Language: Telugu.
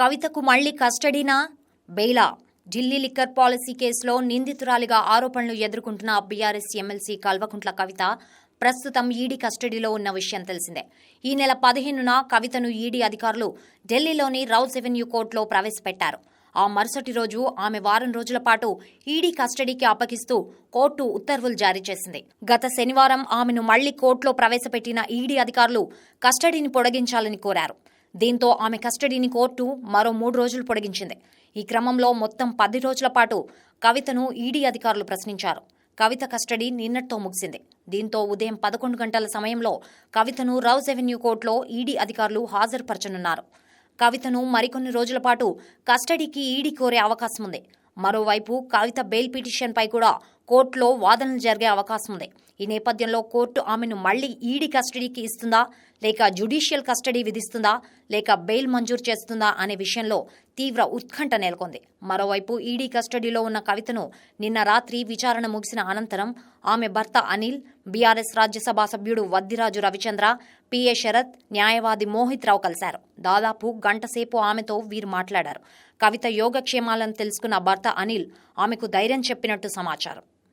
కవితకు మళ్ళీ కస్టడీనా? బెయిలా. ఢిల్లీ లిక్కర్ పాలసీ కేసులో నిందితురాలిగా ఆరోపణలు ఎదుర్కొంటున్న బీఆర్ఎస్ ఎమ్మెల్సీ కల్వకుంట్ల కవిత ప్రస్తుతం ఈడీ కస్టడీలో ఉన్న విషయం తెలిసిందే. ఈ నెల పదిహేనున కవితను ఈడీ అధికారులు ఢిల్లీలోని రౌజ్ ఎవెన్యూ కోర్టులో ప్రవేశపెట్టారు. ఆ మరుసటి రోజు ఆమె వారం రోజుల పాటు ఈడీ కస్టడీకి అప్పగిస్తూ కోర్టు ఉత్తర్వులు జారీ చేసింది. గత శనివారం ఆమెను మళ్ళీ కోర్టులో ప్రవేశపెట్టిన ఈడీ అధికారులు కస్టడీని పొడిగించాలని కోరారు. దీంతో ఆమె కస్టడీని కోర్టు మరో మూడు రోజులు పొడిగించింది. ఈ క్రమంలో మొత్తం పది రోజుల పాటు కవితను ఈడీ అధికారులు ప్రశ్నించారు. కవిత కస్టడీ నిన్నటితో ముగిసింది. దీంతో ఉదయం పదకొండు గంటల సమయంలో కవితను రౌజ్ ఎవెన్యూ కోర్టులో ఈడీ అధికారులు హాజరుపరచనున్నారు. కవితను మరికొన్ని రోజుల పాటు కస్టడీకి ఈడీ కోరే అవకాశం ఉంది మరోవైపు కవిత బెయిల్ పిటిషన్పై కూడా కోర్టులో వాదనలు జరిగే అవకాశం ఉంది. ఈ నేపథ్యంలో కోర్టు ఆమెను మళ్ళీ ఈడీ కస్టడీకి ఇస్తుందా? లేక జ్యుడిషియల్ కస్టడీ విధిస్తుందా? లేక బెయిల్ మంజూరు చేస్తుందా అనే విషయంలో తీవ్ర ఉత్కంఠ నెలకొంది. మరోవైపు ఈడీ కస్టడీలో ఉన్న కవితను నిన్న రాత్రి విచారణ ముగిసిన అనంతరం ఆమె భర్త అనిల్ బీఆర్ఎస్ రాజ్యసభ సభ్యుడు వద్దిరాజు రవిచంద్ర పిఏ శరత్ న్యాయవాది మోహిత్ రావు కలిశారు. దాదాపు గంటసేపు ఆమెతో వీరు మాట్లాడారు. కవిత యోగక్షేమాలను తెలుసుకున్న భర్త అనిల్ ఆమెకు ధైర్యం చెప్పినట్టు సమాచారం.